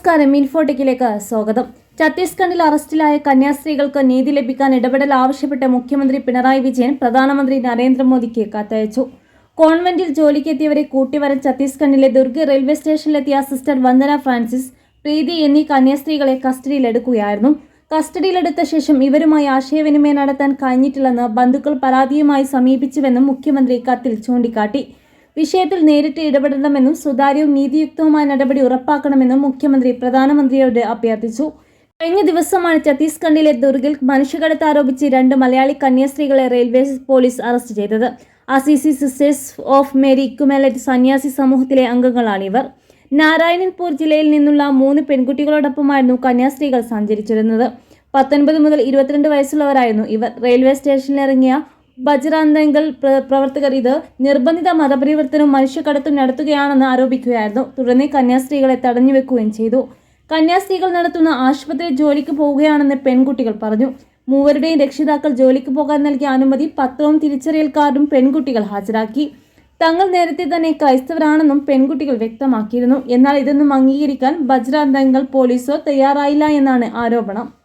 നമസ്കാരം. ഇൻഫോടെക്കിലേക്ക് സ്വാഗതം. ഛത്തീസ്ഗഡിൽ അറസ്റ്റിലായ കന്യാസ്ത്രീകൾക്ക് നീതി ലഭിക്കാൻ ഇടപെടൽ ആവശ്യപ്പെട്ട് മുഖ്യമന്ത്രി പിണറായി വിജയൻ പ്രധാനമന്ത്രി നരേന്ദ്രമോദിക്ക് കത്തയച്ചു. കോൺവെന്റിൽ ജോലിക്കെത്തിയവരെ കൂട്ടിവരൻ ഛത്തീസ്ഗഡിലെ ദുർഗ് റെയിൽവേ സ്റ്റേഷനിലെത്തിയ സിസ്റ്റർ വന്ദന ഫ്രാൻസിസ് പ്രീതി എന്നീ കന്യാസ്ത്രീകളെ കസ്റ്റഡിയിലെടുക്കുകയായിരുന്നു. കസ്റ്റഡിയിലെടുത്ത ശേഷം ഇവരുമായി ആശയവിനിമയം നടത്താൻ കഴിഞ്ഞിട്ടില്ലെന്ന് ബന്ധുക്കൾ പരാതിയുമായി സമീപിച്ചുവെന്നും മുഖ്യമന്ത്രി കത്തിൽ ചൂണ്ടിക്കാട്ടി. വിഷയത്തിൽ നേരിട്ട് ഇടപെടണമെന്നും സുതാര്യവും നീതിയുക്തവുമായ നടപടി ഉറപ്പാക്കണമെന്നും മുഖ്യമന്ത്രി പ്രധാനമന്ത്രിയോട് അഭ്യർത്ഥിച്ചു. കഴിഞ്ഞ ദിവസമാണ് ഛത്തീസ്ഗഡിലെ ദുർഗിൽ മനുഷ്യകടത്ത് ആരോപിച്ച് രണ്ട് മലയാളി കന്യാസ്ത്രീകളെ റെയിൽവേ പോലീസ് അറസ്റ്റ് ചെയ്തത്. Assisi sisters of Mary immaculate സന്യാസി സമൂഹത്തിലെ അംഗങ്ങളാണിവർ നാരായണൻപൂർ ജില്ലയിൽ നിന്നുള്ള മൂന്ന് പെൺകുട്ടികളോടൊപ്പമായിരുന്നു കന്യാസ്ത്രീകൾ സഞ്ചരിച്ചിരുന്നത്. പത്തൊൻപത് മുതൽ ഇരുപത്തിരണ്ട് വയസ്സുള്ളവരായിരുന്നു ഇവർ. റെയിൽവേ സ്റ്റേഷനിലിറങ്ങിയ ബജ്രാന്തങ്കൽ പ്ര- പ്രവർത്തകർ ഇത് നിർബന്ധിത മതപരിവർത്തനവും മനുഷ്യക്കടത്തും നടത്തുകയാണെന്ന് ആരോപിക്കുകയായിരുന്നു. തുടർന്ന് കന്യാസ്ത്രീകളെ കന്യാസ്ത്രീകളെ തടഞ്ഞുവെക്കുകയും ചെയ്തു. കന്യാസ്ത്രീകൾ നടത്തുന്ന ആശുപത്രി ജോലിക്ക് പോവുകയാണെന്ന് പെൺകുട്ടികൾ പറഞ്ഞു. മൂവരുടെയും രക്ഷിതാക്കൾ ജോലിക്ക് പോകാൻ നൽകിയ അനുമതി പത്രവും തിരിച്ചറിയൽ കാർഡും പെൺകുട്ടികൾ ഹാജരാക്കി. തങ്ങൾ നേരത്തെ തന്നെ ക്രൈസ്തവരാണെന്നും പെൺകുട്ടികൾ വ്യക്തമാക്കിയിരുന്നു. എന്നാൽ ഇതൊന്നും അംഗീകരിക്കാൻ ബജ്രാന്തങ്ങൾ പോലീസോ തയ്യാറായില്ല എന്നാണ് ആരോപണം.